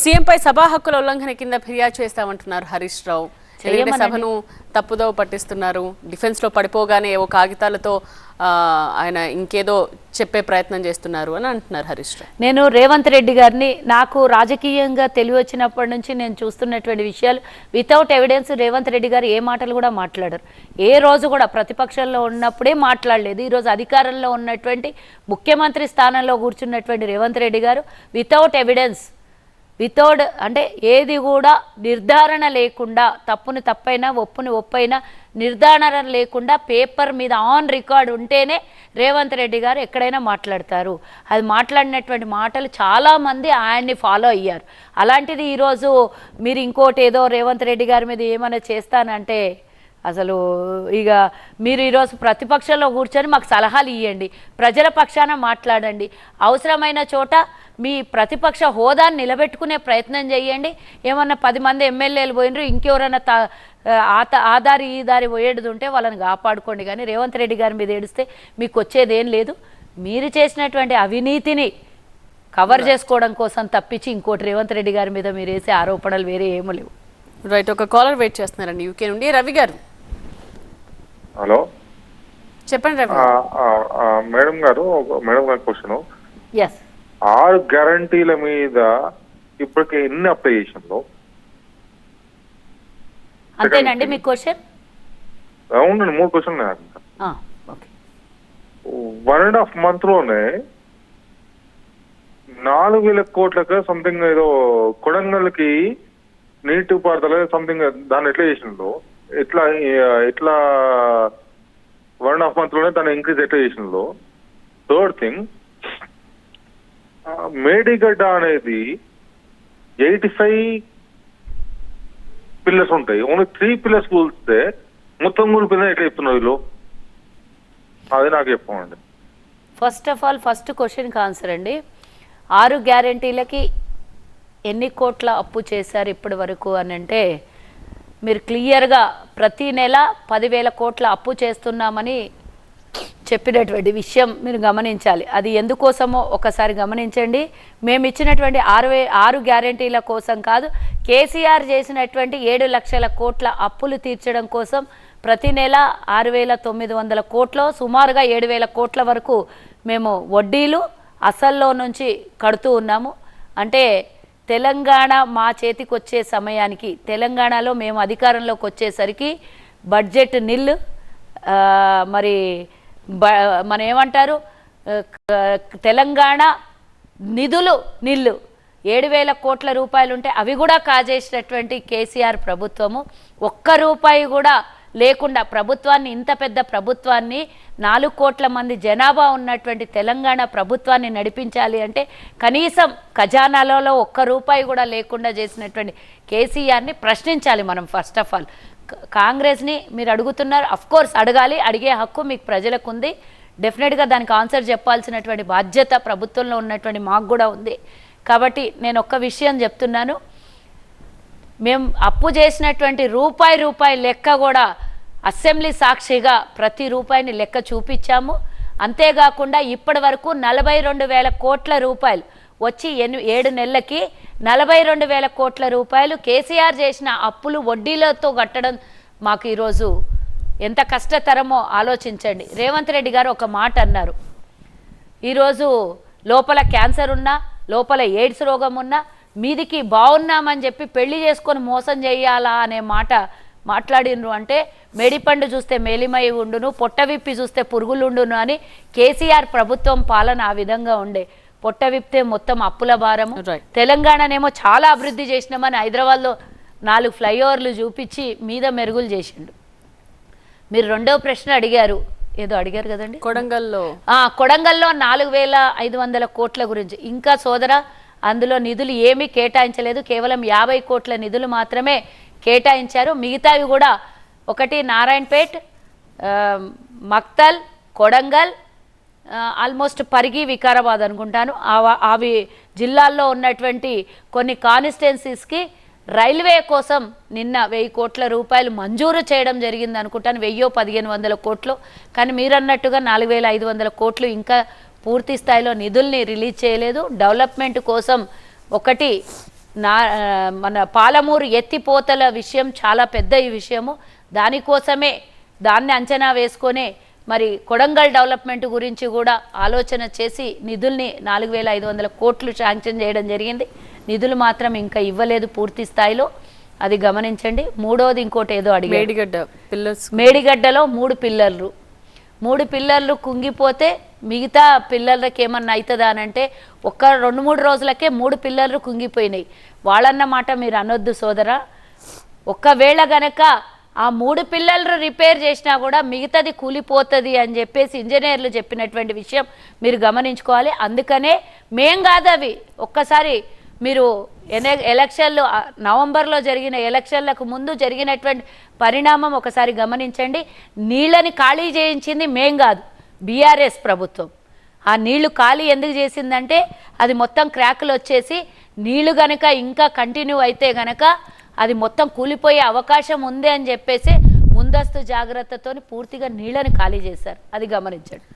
సీఎంపై సభా హక్కుల ఉల్లంఘన కింద ఫిర్యాదు చేస్తామంటున్నారు హరీష్ రావు. సభను తప్పుదో పట్టిస్తున్నారు డిఫెన్స్లో పడిపోగానే ఏవో కాగితాలతో ఆయన ఇంకేదో చెప్పే ప్రయత్నం చేస్తున్నారు అని అంటున్నారు హరీష్ నేను రేవంత్ రెడ్డి గారిని నాకు రాజకీయంగా తెలివి వచ్చినప్పటి నుంచి నేను చూస్తున్నటువంటి విషయాలు వితౌట్ ఎవిడెన్స్ రేవంత్ రెడ్డి గారు ఏ మాటలు కూడా మాట్లాడరు. ఏ రోజు కూడా ప్రతిపక్షంలో ఉన్నప్పుడే మాట్లాడలేదు. ఈరోజు అధికారంలో ఉన్నటువంటి ముఖ్యమంత్రి స్థానంలో కూర్చున్నటువంటి రేవంత్ రెడ్డి గారు వితౌట్ ఎవిడెన్స్ వితౌట్ అంటే ఏది కూడా నిర్ధారణ లేకుండా తప్పుని తప్పైనా ఒప్పుని ఒప్పైనా నిర్ధారణ లేకుండా పేపర్ మీద ఆన్ రికార్డ్ ఉంటేనే రేవంత్ రెడ్డి గారు ఎక్కడైనా మాట్లాడతారు. అది మాట్లాడినటువంటి మాటలు చాలామంది ఆయన్ని ఫాలో అయ్యారు. అలాంటిది ఈరోజు మీరు ఇంకోటి ఏదో రేవంత్ రెడ్డి గారి మీద ఏమైనా చేస్తానంటే అసలు ఇక మీరు ఈరోజు ప్రతిపక్షంలో కూర్చొని మాకు సలహాలు ఇవ్వండి ప్రజల పక్షాన మాట్లాడండి. అవసరమైన చోట మీ ప్రతిపక్ష హోదాని నిలబెట్టుకునే ప్రయత్నం చేయండి. ఏమన్నా పది మంది ఎమ్మెల్యేలు పోయినరు ఇంకెవరైనా తా ఆత ఆ దారి ఈ దారి పోయేది ఉంటే వాళ్ళని కాపాడుకోండి. కానీ రేవంత్ రెడ్డి గారి మీద ఏడిస్తే మీకు వచ్చేది ఏం లేదు. మీరు చేసినటువంటి అవినీతిని కవర్ చేసుకోవడం కోసం తప్పించి ఇంకోటి రేవంత్ రెడ్డి గారి మీద మీరు వేసే ఆరోపణలు వేరే ఏమీ లేవు. రైట్ ఒక కాలర్ వెయిట్ చేస్తున్నారండి యూకే నుండి. రవి గారు. హలో. చెప్పండి రవి మేడం గారు ఒక- మేడం గారి క్వశ్చన్. ఎస్ ఆరు గ్యారంటీల మీద ఇప్పటికే ఎన్ని అప్లికేషన్లు అంతేనండి మీ క్వశ్చన్ అవునండి మూడు క్వశ్చన్ వన్ అండ్ హాఫ్ మంత్లోనే నాలుగు వేల కోట్లకు సంథింగ్ ఏదో కొడంగల్కి నీటి పారుదల సంథింగ్ దాన్ని ఎట్లా చేసిండు ఎట్లా ఎట్లా వన్ అండ్ హాఫ్ మంత్లోనే దాన్ని ఇంక్రీజ్ ఎట్లా చేసిండు థర్డ్ థింగ్ మేడిగడ్డ అనేది ఎయిటీ ఫైవ్ పిల్లర్స్ ఉంటాయి. ఓన్లీ త్రీ పిల్లర్స్ కూల్స్తే మొత్తం కూలిపోయిందని ఎట్లా చెప్తున్నారు వీళ్ళు అది నాకు చెప్పండి ఫస్ట్ ఆఫ్ ఆల్ ఫస్ట్ క్వశ్చన్కి ఆన్సర్ అండి. ఆరు గ్యారంటీలకి ఎన్ని కోట్ల అప్పు చేశారు ఇప్పటి వరకు అని అంటే మీరు క్లియర్గా ప్రతి నెల పదివేల కోట్ల అప్పు చేస్తున్నామని చెప్పినటువంటి విషయం మీరు గమనించాలి. అది ఎందుకోసమో ఒకసారి గమనించండి. మేము ఇచ్చినటువంటి ఆరు వే ఆరు గ్యారంటీల కోసం కాదు కేసీఆర్ చేసినటువంటి ఏడు లక్షల కోట్ల అప్పులు తీర్చడం కోసం ప్రతి నెల ఆరు వేల తొమ్మిది వందల కోట్లు సుమారుగా ఏడు వేల కోట్ల వరకు మేము వడ్డీలు అసల్లో నుంచి కడుతూ ఉన్నాము. అంటే తెలంగాణ మా చేతికి వచ్చే సమయానికి తెలంగాణలో మేము అధికారంలోకి వచ్చేసరికి బడ్జెట్ నిల్ మరి మన ఏమంటారు? తెలంగాణ నిధులు నిల్లు. ఏడు వేల కోట్ల రూపాయలు ఉంటే అవి కూడా కాజేసినటువంటి కేసీఆర్ ప్రభుత్వము. ఒక్క రూపాయి కూడా లేకుండా ప్రభుత్వాన్ని ఇంత పెద్ద ప్రభుత్వాన్ని నాలుగు కోట్ల మంది జనాభా ఉన్నటువంటి తెలంగాణ ప్రభుత్వాన్ని నడిపించాలి అంటే కనీసం ఖజానాలలో ఒక్క రూపాయి కూడా లేకుండా చేసినటువంటి కేసీఆర్ని ప్రశ్నించాలి మనం ఫస్ట్ ఆఫ్ ఆల్ కాంగ్రెస్ని మీరు అడుగుతున్నారు అఫ్ కోర్స్ అడగాలి అడిగే హక్కు మీకు ప్రజలకు ఉంది డెఫినెట్గా దానికి ఆన్సర్ చెప్పాల్సినటువంటి బాధ్యత ప్రభుత్వంలో ఉన్నటువంటి మాకు కూడా ఉంది. కాబట్టి నేను ఒక్క విషయం చెప్తున్నాను మేము అప్పు చేసినటువంటి రూపాయి రూపాయి లెక్క కూడా అసెంబ్లీ సాక్షిగా ప్రతి రూపాయిని లెక్క చూపించాము. అంతేకాకుండా ఇప్పటి వరకు నలభై రెండు వేల కోట్ల రూపాయలు వచ్చి ఎన్ని ఏడు నెలలకి నలభై రెండు వేల కోట్ల రూపాయలు కేసీఆర్ చేసిన అప్పులు వడ్డీలతో కట్టడం మాకు ఈరోజు ఎంత కష్టతరమో ఆలోచించండి. రేవంత్ రెడ్డి గారు ఒక మాట అన్నారు. ఈరోజు లోపల క్యాన్సర్ ఉన్నా లోపల ఎయిడ్స్ రోగం ఉన్నా మీదికి బాగున్నామని చెప్పి పెళ్ళి చేసుకొని మోసం చేయాలా అనే మాట మాట్లాడినరు అంటే మేడిపండు చూస్తే మేలిమై ఉండును పొట్ట విప్పి చూస్తే పురుగులుండును అని కేసీఆర్ ప్రభుత్వం పాలన ఆ విధంగా ఉండే. పొట్ట విప్పితే మొత్తం అప్పుల భారము. తెలంగాణనేమో చాలా అభివృద్ధి చేసినామని హైదరాబాద్లో నాలుగు ఫ్లైఓవర్లు చూపించి మీద మెరుగులు చేసిండు. మీరు రెండో ప్రశ్న అడిగారు. ఏదో అడిగారు కదండి? కొడంగల్లో. కొడంగల్లో నాలుగు వేల ఐదు వందల కోట్ల గురించి. ఇంకా సోదర అందులో నిధులు ఏమీ కేటాయించలేదు. కేవలం యాభై కోట్ల నిధులు మాత్రమే కేటాయించారు. మిగతావి కూడా ఒకటి నారాయణపేట్ మక్తల్ కొడంగల్ ఆల్మోస్ట్ పరిగి వికారాబాద్ అనుకుంటాను. అవి జిల్లాల్లో ఉన్నటువంటి కొన్ని కాన్స్టిట్యున్సీస్కి రైల్వే కోసం నిన్న వెయ్యి కోట్ల రూపాయలు మంజూరు చేయడం జరిగింది అనుకుంటాను. వెయ్యో పదిహేను వందల కోట్లు. కానీ మీరు అన్నట్టుగా నాలుగు వేల ఐదు వందల కోట్లు ఇంకా పూర్తి స్థాయిలో నిధుల్ని రిలీజ్ చేయలేదు. డెవలప్మెంట్ కోసం ఒకటి నా మన పాలమూరు ఎత్తిపోతల విషయం చాలా పెద్ద ఈ విషయము. దానికోసమే దాన్ని అంచనా వేసుకొనే మరి కొడంగల్ డెవలప్మెంట్ గురించి కూడా ఆలోచన చేసి నిధుల్ని నాలుగు వేల ఐదు వందల కోట్లు శాంక్షన్ చేయడం జరిగింది. నిధులు మాత్రం ఇంకా ఇవ్వలేదు పూర్తి స్థాయిలో. అది గమనించండి. మూడోది ఇంకోటి ఏదో అడిగారు. మేడిగడ్డ పిల్లర్స్. మేడిగడ్డలో మూడు పిల్లర్లు. మూడు పిల్లర్లు కుంగిపోతే మిగతా పిల్లలకి ఏమన్నా అవుతుందా అని అంటే ఒక్క రెండు మూడు రోజులకే మూడు పిల్లర్లు కుంగిపోయినాయి. వాళ్ళన్న మాట మీరు అనొద్దు సోదరా. ఒక్కవేళ గనక ఆ మూడు పిల్లలు రిపేర్ చేసినా కూడా మిగతాది కూలిపోతుంది అని చెప్పేసి ఇంజనీర్లు చెప్పినటువంటి విషయం మీరు గమనించుకోవాలి. అందుకనే మేం కాదు అవి ఒక్కసారి మీరు ఎనే ఎలక్షన్లు నవంబర్లో జరిగిన ఎలక్షన్లకు ముందు జరిగినటువంటి పరిణామం ఒకసారి గమనించండి. నీళ్ళని ఖాళీ చేయించింది మేం కాదు బీఆర్ఎస్ ప్రభుత్వం. ఆ నీళ్ళు ఖాళీ ఎందుకు చేసిందంటే అది మొత్తం క్రాకులు వచ్చేసి నీళ్ళు గనక ఇంకా కంటిన్యూ అయితే గనక అది మొత్తం కూలిపోయే అవకాశం ఉంది అని చెప్పేసి ముందస్తు జాగ్రత్తతోని పూర్తిగా నీళ్ళని ఖాళీ చేశారు. అది గమనించండి.